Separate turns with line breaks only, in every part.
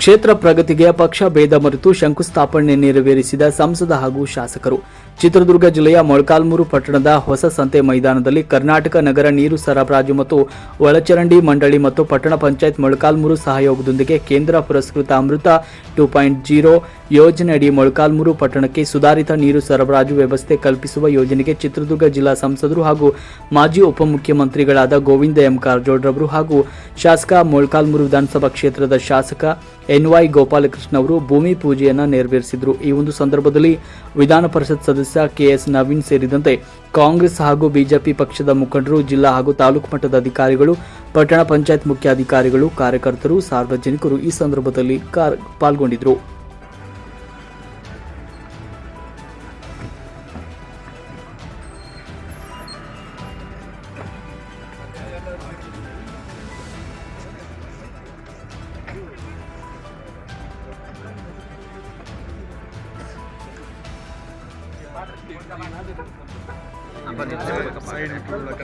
ಕ್ಷೇತ್ರ ಪ್ರಗತಿಗೆ ಪಕ್ಷ ಭೇದ ಮರೆತು ಶಂಕುಸ್ಥಾಪನೆ ನೆರವೇರಿಸಿದ ಸಂಸದ ಹಾಗೂ ಶಾಸಕರು. ಚಿತ್ರದುರ್ಗ ಜಿಲ್ಲೆಯ ಮೊಳಕಾಲ್ಮೂರು ಪಟ್ಟಣದ ಹೊಸ ಸಂತೆ ಮೈದಾನದಲ್ಲಿ ಕರ್ನಾಟಕ ನಗರ ನೀರು ಸರಬರಾಜು ಮತ್ತು ಒಳಚರಂಡಿ ಮಂಡಳಿ ಮತ್ತು ಪಟ್ಟಣ ಪಂಚಾಯತ್ ಮೊಳಕಾಲ್ಮೂರು ಸಹಯೋಗದೊಂದಿಗೆ ಕೇಂದ್ರ ಪುರಸ್ಕೃತ ಅಮೃತ ಟೂ ಪಾಯಿಂಟ್ ಜೀರೋ ಯೋಜನೆಯಡಿ ಮೊಳಕಾಲ್ಮೂರು ಪಟ್ಟಣಕ್ಕೆ ಸುಧಾರಿತ ನೀರು ಸರಬರಾಜು ವ್ಯವಸ್ಥೆ ಕಲ್ಪಿಸುವ ಯೋಜನೆಗೆ ಚಿತ್ರದುರ್ಗ ಜಿಲ್ಲಾ ಸಂಸದರು ಹಾಗೂ ಮಾಜಿ ಉಪಮುಖ್ಯಮಂತ್ರಿಗಳಾದ ಗೋವಿಂದ ಎಂ ಕಾರಜೋಳರವರು ಹಾಗೂ ಶಾಸಕ ಮೊಳಕಾಲ್ಮೂರು ವಿಧಾನಸಭಾ ಕ್ಷೇತ್ರದ ಶಾಸಕ ಎನ್ವೈ ಗೋಪಾಲಕೃಷ್ಣ ಅವರು ಭೂಮಿ ಪೂಜೆಯನ್ನು ನೆರವೇರಿಸಿದರು. ಈ ಒಂದು ಸಂದರ್ಭದಲ್ಲಿ ವಿಧಾನ ಪರಿಷತ್ ಸದಸ್ಯ ಕೆಎಸ್ ನವೀನ್ ಸೇರಿದಂತೆ ಕಾಂಗ್ರೆಸ್ ಹಾಗೂ ಬಿಜೆಪಿ ಪಕ್ಷದ ಮುಖಂಡರು, ಜಿಲ್ಲಾ ಹಾಗೂ ತಾಲೂಕು ಮಟ್ಟದ ಅಧಿಕಾರಿಗಳು, ಪಟ್ಟಣ ಪಂಚಾಯತ್ ಮುಖ್ಯಾಧಿಕಾರಿಗಳು, ಕಾರ್ಯಕರ್ತರು, ಸಾರ್ವಜನಿಕರು ಈ ಸಂದರ್ಭದಲ್ಲಿ ಪಾಲ್ಗೊಂಡಿದ್ದರು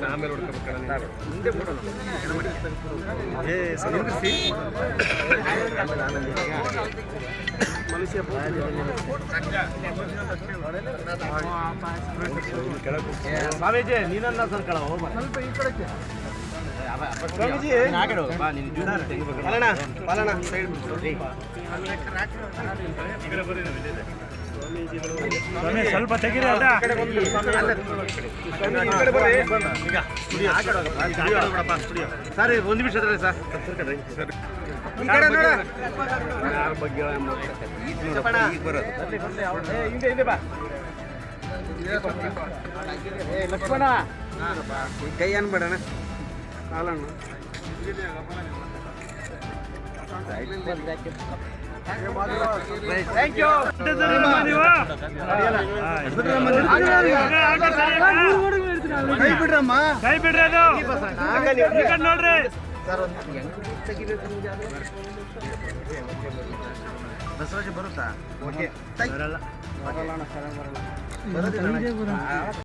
ಆಮೇಲೆ ಹೊಡ್ಕೋಬೇಕಣ್ಣ ಮುಂದೆ ಬಿಡೋಣ ಏ ಸರ್ ನಿಂದಿರ್ಸಿ ಮನುಷ್ಯ ಸ್ವಾಮೀಜಿ ನೀನನ್ನ ಸಂಕಳ ಸ್ವಾಮೀಜಿ ಪಾಲಣ ಪಾಲಣ ಸೈಡ್
ಸ್ವಲ್ಪ ತೆಗೀರಿ ಅದ
ಸರ್ ಒಂದು ನಿಮಿಷ ಅದ್ರಲ್ಲಿ ಸರ್. ಯಾರ ಬಗ್ಗೆ ಈಗ ಬರೋದು ಹಿಂದೆ ಹಿಂದೆ ಬಾ ಲಕ್ಷ್ಮಣ. ಕೈ ಅನ್ಬೇಡಣ ಕಾಲಣ್ಣ. ಕೈ
ಬಿಡ್ರಿ? ಅದು ನೋಡ್ರಿ
ಬಸವರಾಜ್ ಬರುತ್ತಾ?
ಬರಲ್ಲ.
ಬರೋದಿಲ್ಲ